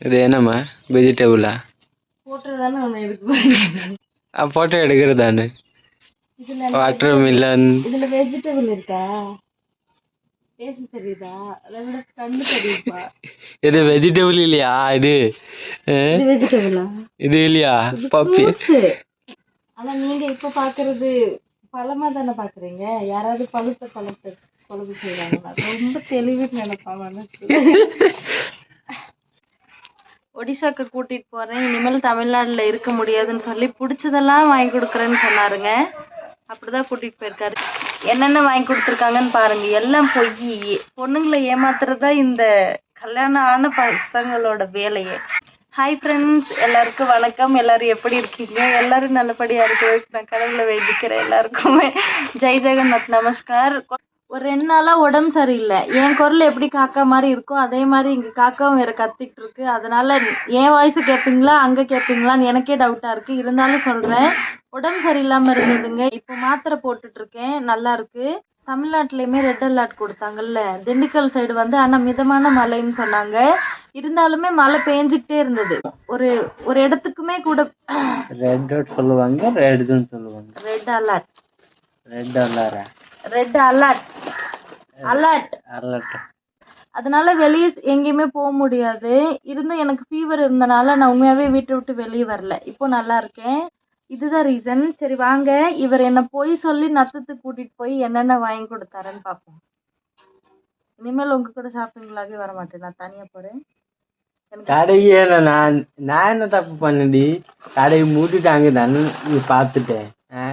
இது என்னம்மா? வெஜிடபிளா ஃபோட்டோ எடுக்கிறதானு? வாட்டர் மில்லன் இதில் வெஜிடபிள் இருக்கா? பேச தெரியுதா? அதை விட கண்ணு தெரியுப்பா இது வெஜிடபிள் இல்லையா இது? வெஜிடபிளா இது இல்லையா? பப்பி ஆனால் நீங்கள் இப்போ பார்க்கறது பழமாக தானே பார்க்குறீங்க யாராவது பழுத்த பழத்தை குழம்பு செய்கிறாங்களா ரொம்ப தெளிவு நினைப்பா மனசு. ஒடிசாக்கு கூட்டிட்டு போறேன். இனிமேல் தமிழ்நாட்டில் இருக்க முடியாதுன்னு சொல்லி பிடிச்சதெல்லாம் வாங்கி கொடுக்குறேன்னு சொன்னாருங்க. அப்படிதான் கூட்டிட்டு போயிருக்காரு. என்னென்ன வாங்கி கொடுத்துருக்காங்கன்னு பாருங்க. எல்லாம் பொய். பொண்ணுங்களை ஏமாத்துறதா இந்த கல்யாணம் ஆன பசங்களோட வேலையே. ஹாய் ஃப்ரெண்ட்ஸ் எல்லாருக்கும் வணக்கம். எல்லாரும் எப்படி இருக்கீங்க? எல்லாரும் நல்லபடியா இருக்கு. நான் கடவுளை வேண்டிக்கிறேன் எல்லாருக்குமே. ஜெய் ஜெகநாத். நமஸ்கார். ஒரு ரெண்டு நாளா உடம்பு சரியில்லை. என் குரல் எப்படி காக்கா மாதிரி இருக்கோ அதே மாதிரி இங்க காக்காவும் வேற கத்திட்டு இருக்கு. அதனால என் வாய்ஸ் கேட்பீங்களா அங்க கேட்பீங்களான்னு எனக்கே டவுட்டா இருக்கு. இருந்தாலும் சொல்றேன். உடம்பு சரியில்லாம இருந்ததுங்க. இப்போ மாத்திரை போட்டுட்டு இருக்கேன். நல்லா இருக்கு. தமிழ்நாட்டிலையுமே ரெட் அலர்ட் கொடுத்தாங்கல்ல. திண்டுக்கல் சைடு வந்து ஆனால் மிதமான மழைன்னு சொன்னாங்க. இருந்தாலுமே மழை பேஞ்சிக்கிட்டே இருந்தது. ஒரு ஒரு இடத்துக்குமே கூட ரெட் சொல்லுவாங்க ரெட்னு சொல்லுவாங்க. ரெட் அலர்ட் ரெட் அல்லாரா ரெட் அலர்ட் அலர்ட் அலர்ட் அதனால வெளியே எங்கேயுமே போக முடியாது. இருந்தும் எனக்கு ஃபீவர் இருந்தனால நான் உண்மையாகவே வீட்டை விட்டு வெளியே வரல. இப்போ நல்லா இருக்கேன். இதுதான் ரீசன் சரி வாங்க. இவர் என்னை போய் சொல்லி நத்தத்துக்கு கூட்டிட்டு போய் என்னென்ன வாங்கி கொடுத்தாருன்னு பார்ப்போம். இனிமேல் உங்க கூட ஷாப்பிங்லாகவே வர மாட்டேன் நான் தனியாக போகிறேன் ஏன்னா நான் நான் என்ன தப்பு பண்ணடி கடையை மூடிட்டாங்க. தானே நீ பார்த்துட்டேன். ஆ?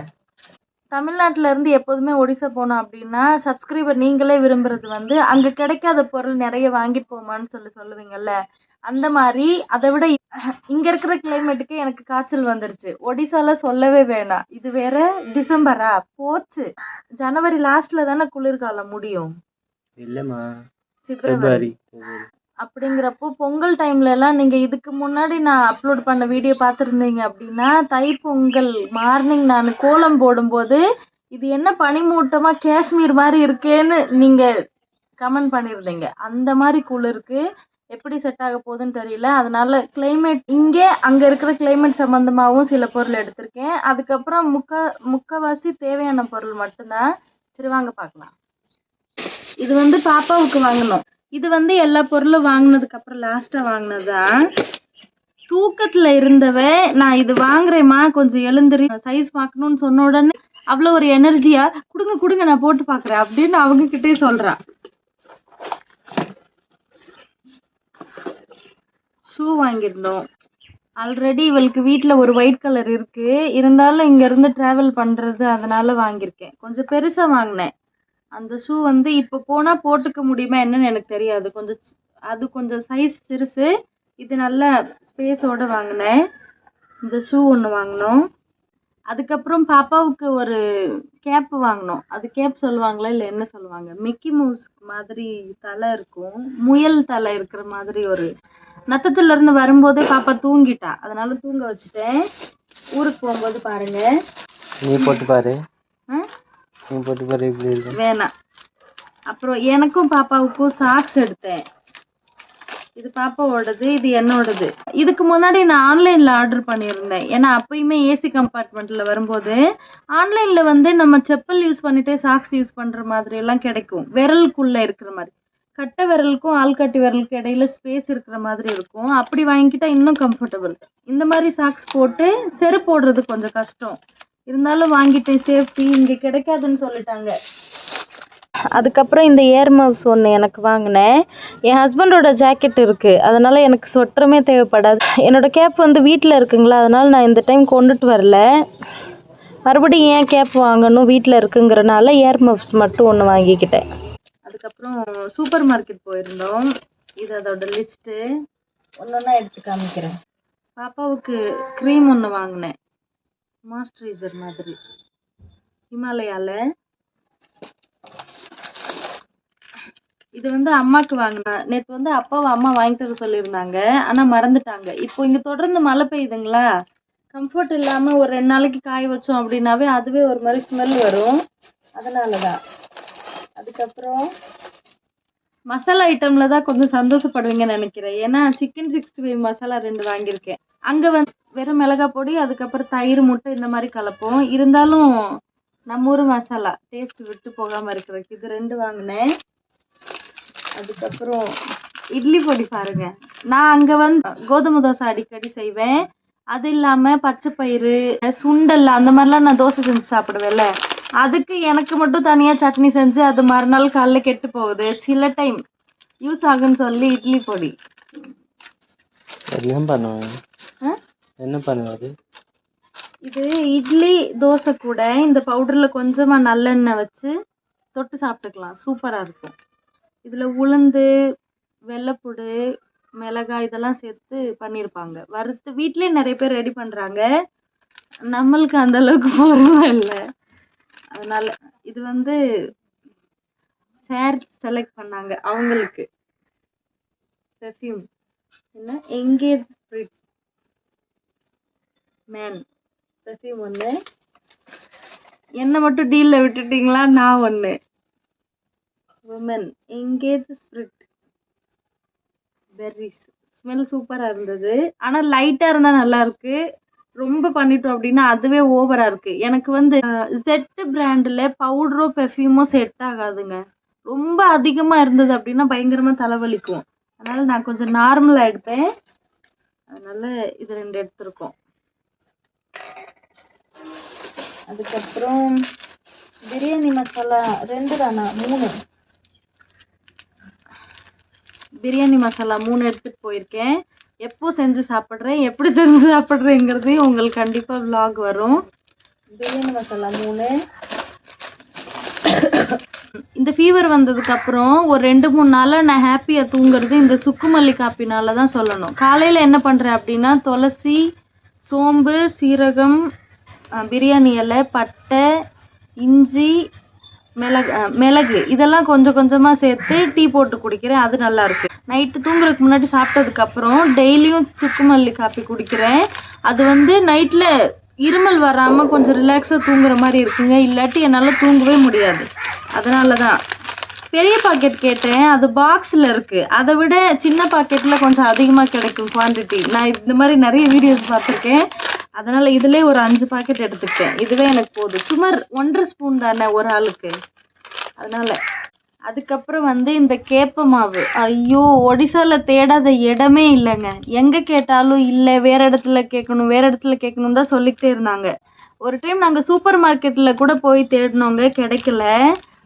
தமிழ்நாட்டுல இருந்து எப்போதுமே ஒடிசா போனோம் அப்படின்னா சப்ஸ்கிரைபர் நீங்களே விரும்புறது வந்து அங்க கிடைக்காத பொருள் நிறைய வாங்கிட்டு போமான்னு சொல்லி சொல்லுவீங்கல்ல? அந்த மாதிரி அதை விட இங்க இருக்கிற கிளைமேட்டுக்கு எனக்கு காய்ச்சல் வந்துருச்சு. ஒடிசால சொல்லவே வேணாம். இது வேற டிசம்பரா? போச்சு. ஜனவரி லாஸ்ட்ல தானே குளிர்காலம் முடியும். இல்லைம்மா. பிப்ரவரி. பிப்ரவரி. அப்படிங்கிறப்போ பொங்கல் டைம்ல எல்லாம் நீங்க இதுக்கு முன்னாடி நான் அப்லோட் பண்ண வீடியோ பார்த்துருந்தீங்க அப்படின்னா தைப்பொங்கல் மார்னிங் நான் கோலம் போடும்போது இது என்ன பனிமூட்டமா காஷ்மீர் மாதிரி இருக்கேன்னு நீங்க கமெண்ட் பண்ணியிருந்தீங்க அந்த மாதிரி குளிருக்கு எப்படி செட் ஆக போகுதுன்னு தெரியல. அதனால கிளைமேட் இங்கே அங்கே இருக்கிற கிளைமேட் சம்மந்தமாகவும் சில பொருள் எடுத்திருக்கேன். அதுக்கப்புறம் முக்க முக்கவாசி தேவையான பொருள் மட்டும்தான். சரி வாங்க பார்க்கலாம். இது வந்து பாப்பாவுக்கு வாங்கணும். இது வந்து எல்லா பொருளும் வாங்கினதுக்கு அப்புறம் லாஸ்டா வாங்கினதா? தூக்கத்துல இருந்தவ நான் இது வாங்குறேம்மா கொஞ்சம் எழுந்திரி சைஸ் பார்க்கணும்னு சொன்ன உடனே அவ்வளோ ஒரு எனர்ஜியா கொடுங்க கொடுங்க நான் போட்டு பார்க்குறேன் அப்படின்னு அவங்க கிட்டே சொல்றா ஷூ வாங்கியிருந்தோம். ஆல்ரெடி இவளுக்கு வீட்டில் ஒரு ஒயிட் கலர் இருக்கு. இருந்தாலும் இங்கேருந்து ட்ராவல் பண்ணுறது அதனால வாங்கியிருக்கேன். கொஞ்சம் பெருசாக வாங்கினேன். அந்த ஷூ வந்து இப்போ போனால் போட்டுக்க முடியுமா என்னன்னு எனக்கு தெரியாது. கொஞ்சம் அது கொஞ்சம் சைஸ் சிறுசு. இது நல்ல ஸ்பேஸோட வாங்கினேன். இந்த ஷூ ஒன்று வாங்கினோம். அதுக்கப்புறம் பாப்பாவுக்கு ஒரு கேப் வாங்கினோம். அது கேப் சொல்லுவாங்களா இல்லை என்ன சொல்லுவாங்க? மிக்கி மவுஸ் மாதிரி தலை இருக்கும். முயல் தலை இருக்கிற மாதிரி ஒரு. நத்தத்துல இருந்து வரும்போதே பாப்பா தூங்கிட்டா. அதனால தூங்க வச்சுட்டேன். ஊருக்கு போகும்போது பாருங்க. நீ போட்டு பாரு. போட்டு பாரு இருக்கு. வேணாம். அப்புறம் எனக்கும் பாப்பாவுக்கும் சாக்ஸ் எடுத்தேன். இது பாப்பாவோடது இது என்னோடது. இதுக்கு முன்னாடி நான் ஆன்லைனில் ஆர்டர் பண்ணியிருந்தேன். ஏன்னா அப்பயுமே ஏசி கம்பார்ட்மெண்ட்டில் வரும்போது ஆன்லைனில் வந்து நம்ம செப்பல் யூஸ் பண்ணிட்டே சாக்ஸ் யூஸ் பண்ணுற மாதிரி எல்லாம் கிடைக்கும். விரலுக்குள்ளே இருக்கிற மாதிரி. கட்டை விரலுக்கும் ஆள்காட்டி விரலுக்கும் இடையில ஸ்பேஸ் இருக்கிற மாதிரி இருக்கும். அப்படி வாங்கிக்கிட்டா இன்னும் கம்ஃபர்டபுள் இந்த மாதிரி சாக்ஸ் போட்டு செருப்பு போடுறது கொஞ்சம் கஷ்டம். இருந்தாலும் வாங்கிட்டேன். சேஃப்டி இங்கே கிடைக்காதுன்னு சொல்லிட்டாங்க. அதுக்கப்புறம் இந்த ஏர் மவுஸ் ஒன்று எனக்கு வாங்கினேன். என் ஹஸ்பண்டோட ஜாக்கெட் இருக்குது அதனால் எனக்கு சொட்டருமே தேவைப்படாது. என்னோட கேப் வந்து வீட்டில் இருக்குங்களா? அதனால் நான் இந்த டைம் கொண்டுட்டு வரல. மறுபடியும் ஏன் கேப் வாங்கணும்? வீட்டில் இருக்குங்கிறனால ஏர் மவுஸ் மட்டும் ஒன்று வாங்கிக்கிட்டேன். அதுக்கப்புறம் சூப்பர் மார்க்கெட் போயிருந்தோம். இது அதோட லிஸ்ட்டு ஒன்று ஒன்றா எடுத்து காமிக்கிறேன். பாப்பாவுக்கு க்ரீம் ஒன்று வாங்கினேன். மாய்ஸ்சரைசர் மாதிரி. ஹிமாலயாவில் இது வந்து அம்மாக்கு வாங்கினா நேற்று வந்து அப்பாவை அம்மா வாங்கிட்டு வர சொல்லியிருந்தாங்க. ஆனால் மறந்துட்டாங்க. இப்போ இங்கே தொடர்ந்து மழை பெய்யுதுங்களா? கம்ஃபர்ட் இல்லாமல் ஒரு ரெண்டு நாளைக்கு காய வச்சோம் அப்படின்னாவே அதுவே ஒரு மாதிரி ஸ்மெல் வரும். அதனால தான் அதுக்கப்புறம் மசாலா ஐட்டமில் தான் கொஞ்சம் சந்தோஷப்படுவீங்கன்னு நினைக்கிறேன். ஏன்னா சிக்கன் சிக்ஸ்டி ஃபைவ் மசாலா ரெண்டு வாங்கியிருக்கேன். அங்கே வந்து வெறும் மிளகாய் பொடி அதுக்கப்புறம் தயிர் முட்டை இந்த மாதிரி கலப்போம். இருந்தாலும் நம்ம ஊர் மசாலா டேஸ்ட் விட்டு போகாமல் இருக்கிறதுக்கு இது ரெண்டு வாங்கினேன். அதுக்கப்புறம் இட்லி பொடி பாருங்க. நான் அங்கே வந்து கோதுமை தோசை அடிக்கடி செய்வேன். அது இல்லாமல் பச்சை பயிறு சுண்டல் அந்த மாதிரிலாம் நான் தோசை செஞ்சு சாப்பிடுவேன்ல. அதுக்கு எனக்கு மட்டும் தனியாக சட்னி செஞ்சு அது மறுநாள் காலைல கெட்டு போகுது. சில டைம் யூஸ் ஆகுன்னு சொல்லி இட்லி பொடி. என்ன பண்ணுவது? இது இட்லி தோசை கூட இந்த பவுடரில் கொஞ்சமாக நல்லெண்ணெய் வச்சு தொட்டு சாப்பிட்டுக்கலாம். சூப்பராக இருக்கும். இதில் உளுந்து வெள்ளைப்புடு மிளகாய் இதெல்லாம் சேர்த்து பண்ணியிருப்பாங்க வறுத்து வீட்டிலே நிறைய பேர் ரெடி பண்ணுறாங்க நம்மளுக்கு அந்த அளவுக்கு பொறுமை இல்லை. அதனால இது வந்து சேர் செலக்ட் பண்ணாங்க அவங்களுக்கு. பெர்ஃப்யூம் என்ன? எங்கேஜ் ஸ்பிரிட் மேன் பெர்ஃப்யூம் ஒன்று என்ன மட்டும் டீலில் விட்டுட்டீங்களா? நான் ஒன்று woman engage spirit berries smell சூப்பராக இருந்தது. ஆனால் லைட்டாக இருந்தால் நல்லாயிருக்கு ரொம்ப பண்ணிட்டோம் அப்படின்னா அதுவே ஓவராக இருக்குது எனக்கு வந்து செட்டு பிராண்டில் பவுடரோ பெர்ஃப்யூமோ செட் ஆகாதுங்க. ரொம்ப அதிகமாக இருந்தது அப்படின்னா பயங்கரமாக தலைவலிக்கும். அதனால் நான் கொஞ்சம் நார்மலாக எடுப்பேன். அதனால் இது ரெண்டு எடுத்திருக்கோம். அதுக்கப்புறம் பிரியாணி மசாலா ரெண்டு தானா? மூணு. பிரியாணி மசாலா மூணு எடுத்துட்டு போயிருக்கேன். எப்போ செஞ்சு சாப்பிட்றேன் எப்படி செஞ்சு சாப்பிட்றேங்கிறதையும் உங்களுக்கு கண்டிப்பாக vlog வரும். பிரியாணி மசாலா மூணு. இந்த ஃபீவர் வந்ததுக்கு அப்புறம் ஒரு ரெண்டு மூணு நாளாக நான் ஹாப்பியாக தூங்குறது இந்த சுக்குமல்லி காப்பினால தான் சொல்லணும். காலையில் என்ன பண்ணுறேன் அப்படின்னா துளசி சோம்பு சீரகம் பிரியாணி இலை பட்டை இஞ்சி மிளகு மிளகு. இதெல்லாம் கொஞ்சம் கொஞ்சமாக சேர்த்து டீ போட்டு குடிக்கிறேன். அது நல்லாயிருக்கு நைட்டு தூங்குறதுக்கு முன்னாடி சாப்பிட்டதுக்கப்புறம் டெய்லியும் டெய்லியும் சுக்குமல்லி காப்பி குடிக்கிறேன். அது வந்து நைட்டில் இருமல் வராமல் கொஞ்சம் ரிலாக்ஸாக தூங்குற மாதிரி இருக்குங்க. இல்லாட்டி என்னால் தூங்கவே முடியாது. அதனால தான் பெரிய பாக்கெட் கேட்டேன். அது பாக்ஸில் இருக்குது அதை விட சின்ன பாக்கெட்டில் கொஞ்சம் அதிகமாக கிடைக்கும் குவான்டிட்டி நான் இந்த மாதிரி நிறைய வீடியோஸ் பார்த்துருக்கேன். அதனால் இதிலே ஒரு அஞ்சு பாக்கெட் எடுத்துக்கிட்டேன். இதுவே எனக்கு போதும். சுமார் ஒன்றரை ஸ்பூன் தானே ஒரு ஆளுக்கு. அதனால அதுக்கப்புறம் வந்து இந்த கேப்ப மாவு. ஐயோ ஒடிசால தேடாத இடமே இல்லைங்க. எங்க கேட்டாலும் இல்லை வேற இடத்துல கேட்கணும் வேற இடத்துல கேட்கணும் தான் சொல்லிக்கிட்டே இருந்தாங்க. ஒரு டைம் நாங்கள் சூப்பர் மார்க்கெட்டில் கூட போய் தேடினோங்க கிடைக்கல.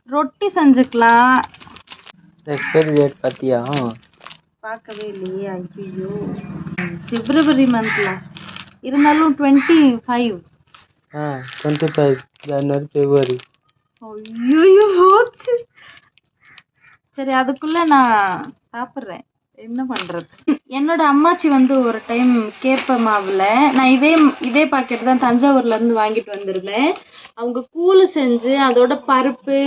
ரொட்டி செஞ்சுக்கலாம். எக்ஸ்பைரி டேட் பார்த்தியா பார்க்கவே இல்லையே ஐயோ பிப்ரவரி மந்த் லாஸ்ட் இருந்தாலும் டுவெண்ட்டி ஃபைவ் ஆ டுவெண்ட்டி ஃபைவ் ஜனவரி பிப்ரவரி ஐயோ போச்சு. சரி அதுக்குள்ள நான் சாப்பிட்றேன். என்ன பண்றது? என்னோட அம்மாச்சி வந்து ஒரு டைம் கேப்ப மாவுல. நான் இதே இதே பாக்கெட் தான் தஞ்சாவூர்ல இருந்து வாங்கிட்டு வந்திருந்தேன். அவங்க கூழு செஞ்சு அதோட பருப்பு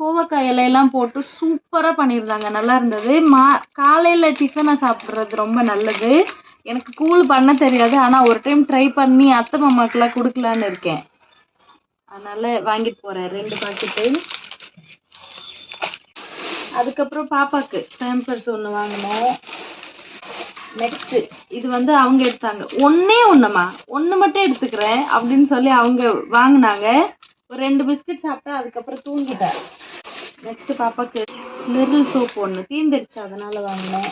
கோவக்காய் இலையெல்லாம் போட்டு சூப்பராக பண்ணியிருந்தாங்க. நல்லா இருந்தது. மா காலையில் டிஃபனை சாப்பிட்றது ரொம்ப நல்லது. எனக்கு கூழ் பண்ண தெரியாது. ஆனால் ஒரு டைம் ட்ரை பண்ணி அத்தை மாமாக்கெல்லாம் கொடுக்கலான்னு இருக்கேன். அதனால் வாங்கிட்டு போகிறேன் ரெண்டு பாக்கெட்டு அதுக்கப்புறம் பாப்பாக்கு பேம்பர்ஸ் ஒன்று வாங்கினோம் நெக்ஸ்ட்டு இது வந்து அவங்க எடுத்தாங்க. ஒன்றே ஒன்றுமா ஒன்று மட்டும் எடுத்துக்கிறேன் அப்படின்னு சொல்லி அவங்க வாங்கினாங்க. ஒரு ரெண்டு பிஸ்கட் சாப்பிட்டேன் அதுக்கப்புறம் தூங்கிட்டேன் நெக்ஸ்ட் பாப்பாக்கு லிரில் சோப் ஒன்று தீந்துருச்சு அதனால வாங்கினேன்.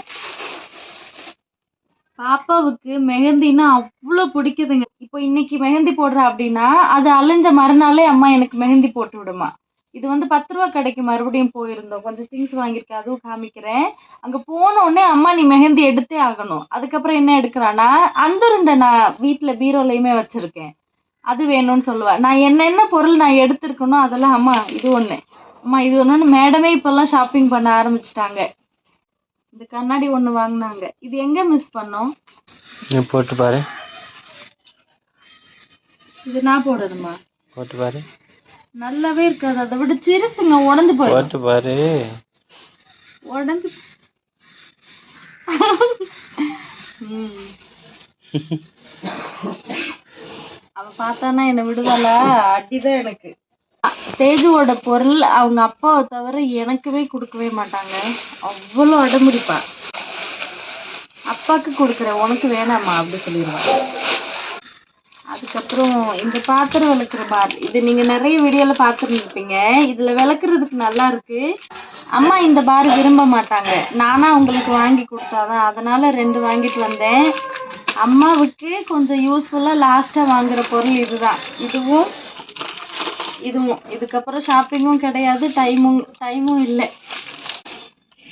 பாப்பாவுக்கு மெஹந்தின்னா அவ்வளோ பிடிக்குதுங்க. இப்போ இன்னைக்கு மெஹந்தி போடுற அப்படின்னா அது அழிஞ்ச மறுநாளே அம்மா எனக்கு மெஹந்தி போட்டு விடுமா. இது வந்து பத்து ரூபா கடைக்கு மறுபடியும் போயிருந்தோம். கொஞ்சம் திங்ஸ் வாங்கியிருக்கேன் அதுவும் காமிக்கிறேன். அங்கே போன உடனே அம்மா நீ மெஹந்தி எடுத்தே ஆகணும். அதுக்கப்புறம் என்ன எடுக்கிறான்னா அந்துருண்டை நான் வீட்டில் பீரோலையுமே வச்சுருக்கேன். அது வேணும்னு சொல்லுவா. நான் என்னென்ன பொருள் நான் எடுத்திருக்கணும் அதெல்லாம் அம்மா இது ஒன்று அம்மா இது ஒன்றுன்னு மேடமே இப்போல்லாம் ஷாப்பிங் பண்ண ஆரம்பிச்சிட்டாங்க. இந்த கண்ணாடி ஒன்று வாங்கினாங்க. இது எங்கே மிஸ் பண்ணோம்? நீ போட்டு பாரு. இது நான் போடணுமா போட்டு பாரு. நல்லாவே இருக்காது. அதை விட சிறுசுங்க உடஞ்சு போயிடும். போட்டு பாரு. உடஞ்சு ம். அவ பார்த்தானா என்னை விடுவாளா? அடிதான் எனக்கு. தேஜுவோட பொருள் அவங்க அப்பாவை தவிர எனக்குமே கொடுக்கவே மாட்டாங்க. அவ்வளோ அடம்பிடிப்பா. அப்பாவுக்கு கொடுக்குற உனக்கு வேணாமா அப்படி சொல்லிடுவா. அதுக்கப்புறம் இந்த பாத்திரம் விளக்குற பார் இது நீங்க நிறைய வீடியோல பார்த்துருந்துருப்பீங்க. இதுல விளக்குறதுக்கு நல்லா இருக்கு. அம்மா இந்த பார் விரும்ப மாட்டாங்க. நானா உங்களுக்கு வாங்கி கொடுத்தாதான் அதனால ரெண்டு வாங்கிட்டு வந்தேன். அம்மாவுக்கு கொஞ்சம் யூஸ்ஃபுல்லாக லாஸ்ட்டாக வாங்குகிற பொருள் இதுதான். இதுவும் இதுவும். இதுக்கப்புறம் ஷாப்பிங்கும் கிடையாது டைமும் டைமும் இல்லை.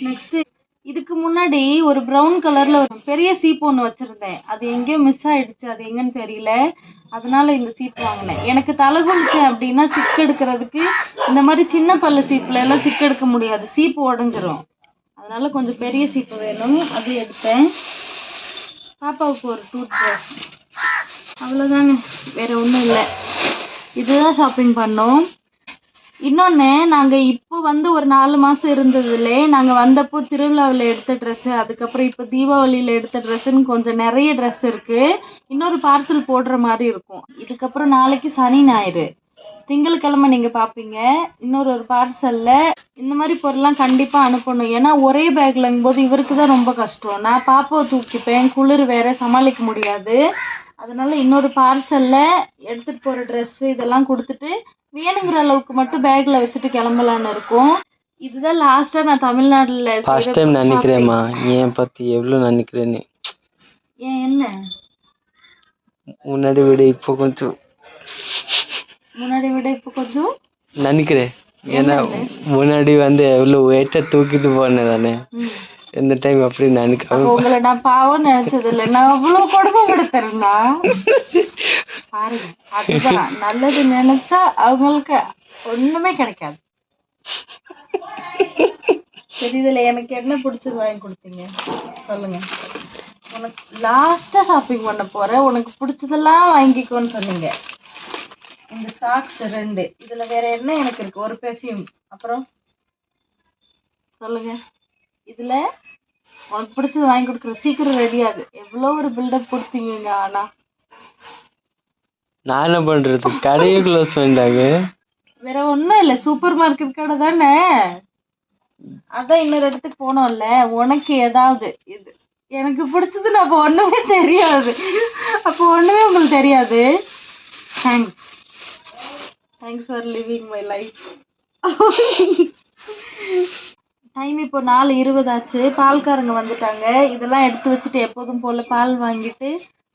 நெக்ஸ்ட்டு இதுக்கு முன்னாடி ஒரு ப்ரௌன் கலரில் ஒரு பெரிய சீப்பு ஒன்று வச்சுருந்தேன். அது எங்கேயோ மிஸ் ஆயிடுச்சு அது எங்கேன்னு தெரியல. அதனால இந்த சீப்பு வாங்கினேன். எனக்கு தலை குளிச்சேன் அப்படின்னா சிக்கு எடுக்கிறதுக்கு இந்த மாதிரி சின்ன பல்லு சீப்பில் எல்லாம் சிக்கு எடுக்க முடியாது. சீப்பு உடஞ்சிரும். அதனால கொஞ்சம் பெரிய சீப்பு வேணும். அது எடுத்தேன். பாப்பாவுக்கு ஒரு டூத் ப்ரஷ் அவ்வளோதாங்க வேற ஒன்றும் இல்லை. இதுதான் ஷாப்பிங் பண்ணோம். இன்னொன்று நாங்கள் இப்போ வந்து ஒரு நாலு மாதம் இருந்ததுலே நாங்கள் வந்தப்போ திருவிழாவில் எடுத்த ட்ரெஸ்ஸு அதுக்கப்புறம் இப்போ தீபாவளியில் எடுத்த ட்ரெஸ்ஸுன்னு கொஞ்சம் நிறைய ட்ரெஸ் இருக்குது இன்னொரு பார்சல் போடுற மாதிரி இருக்கும். இதுக்கப்புறம் நாளைக்கு சனி ஞாயிறு. திங்கட்கிழமை நீங்கள் பார்ப்பீங்க இன்னொரு ஒரு பார்சலில் இந்த மாதிரி பொருள்லாம் கண்டிப்பாக அனுப்பணும். ஏன்னா ஒரே பேக்லங்கும் போது இவருக்கு தான் ரொம்ப கஷ்டம். நான் பாப்பாவை தூக்கிப்பேன் குளிர் வேற சமாளிக்க முடியாது. அதனால இன்னொரு பார்சலில் எடுத்துகிட்டு போகிற ட்ரெஸ்ஸு இதெல்லாம் கொடுத்துட்டு வேணுங்கிற அளவுக்கு மட்டும் பேக்கில் வச்சுட்டு கிளம்பலான்னு இருக்கும். இதுதான் லாஸ்ட்டாக நான் தமிழ்நாட்டில் ஃபர்ஸ்ட் டைம் நினைக்கிறேம்மா. ஏன் பத்தி எவ்வளோ நினைக்கிறேன்னு. ஏன் என்ன? முன்னாடி விட இப்போ கொஞ்சம் முன்னாடி விட இப்போ கொஞ்சம் நினைக்கிறேன் ஏன்னா முன்னாடி. வந்து எவ்வளோ வெயிட்டை தூக்கிட்டு போனேன் ம். இந்த டைம் அப்படி நினைக்காம உங்களை நான் பாவம் நினைச்சது இல்லை நான் அவ்வளவு கொடுமைப்படுத்துறேன்னா பாருங்க அதுதான். நல்லது நினைச்சா அவங்களுக்கு ஒண்ணுமே கிடைக்காது. சரி இதுல எனக்கு என்ன பிடிச்சது வாங்கி கொடுத்தீங்க? சொல்லுங்க. உனக்கு லாஸ்டா ஷாப்பிங் பண்ண போற உனக்கு பிடிச்சதெல்லாம் வாங்கிக்கோன்னு சொன்னீங்க. இந்த சாக்ஸ் ரெண்டு. இதுல வேற என்ன எனக்கு இருக்கு? ஒரு பெர்ஃப்யூம் அப்புறம் சொல்லுங்க. இதுல உனக்கு பிடிச்சது வாங்கி கொடுக்குற சீக்கிரம் ரெடி ஆகு. எவ்வளோ ஒரு பில்டப் கொடுத்தீங்க ஆனா நான் என்ன பண்றது? கடையை க்ளோஸ் பண்ணிட்டாங்க. வேற ஒண்ணும் இல்ல. சூப்பர் மார்க்கெட் கடை தானே? அதான் இன்னொரு இடத்துக்கு போனோம்ல. உனக்கு ஏதாவது இது. எனக்கு பிடிச்சது நான் அப்போ ஒண்ணுமே தெரியாது. அப்போ ஒண்ணுமே உங்களுக்கு தெரியாது. Thanks thanks for living my life time இப்போ நாலு இருபது ஆச்சு பால்காரங்க வந்துட்டாங்க. இதெல்லாம் எடுத்து வச்சுட்டு எப்போதும் போல் பால் வாங்கிட்டு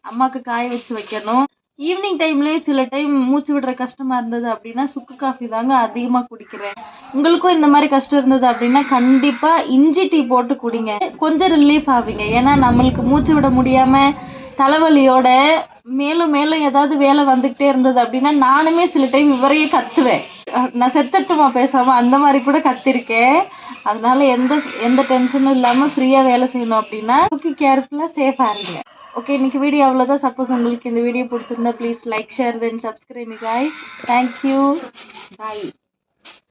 அம்மாவுக்கு காய வச்சு வைக்கணும். ஈவினிங் டைம்லேயும் சில டைம் மூச்சு விடுற கஷ்டமாக இருந்தது அப்படின்னா சுக்கு காஃபி தாங்க அதிகமாக குடிக்கிறேன். உங்களுக்கும் இந்த மாதிரி கஷ்டம் இருந்தது அப்படின்னா கண்டிப்பாக இஞ்சி டீ போட்டு குடிங்க. கொஞ்சம் ரிலீஃப் ஆவீங்க. ஏன்னா நம்மளுக்கு மூச்சு விட முடியாமல் தலைவலியோட மேலும் மேலும் ஏதாவது வேலை வந்துகிட்டே இருந்தது அப்படின்னா நானுமே சில டைம் இவரையே கத்துவேன். நான் செத்துட்டுமா பேசாம அந்த மாதிரி கூட கத்திருக்கேன். அதனால எந்த எந்த டென்ஷனும் இல்லாம ஃப்ரீயா வேலை செய்யணும் அப்படின்னா ஓகே கேர்ஃபுல்லா சேஃபா இருங்க. ஓகே இன்னைக்கு வீடியோ அவ்வளோதான் சப்போஸ் உங்களுக்கு இந்த வீடியோ பிடிச்சிருந்தா please like share then subscribe guys thank you bye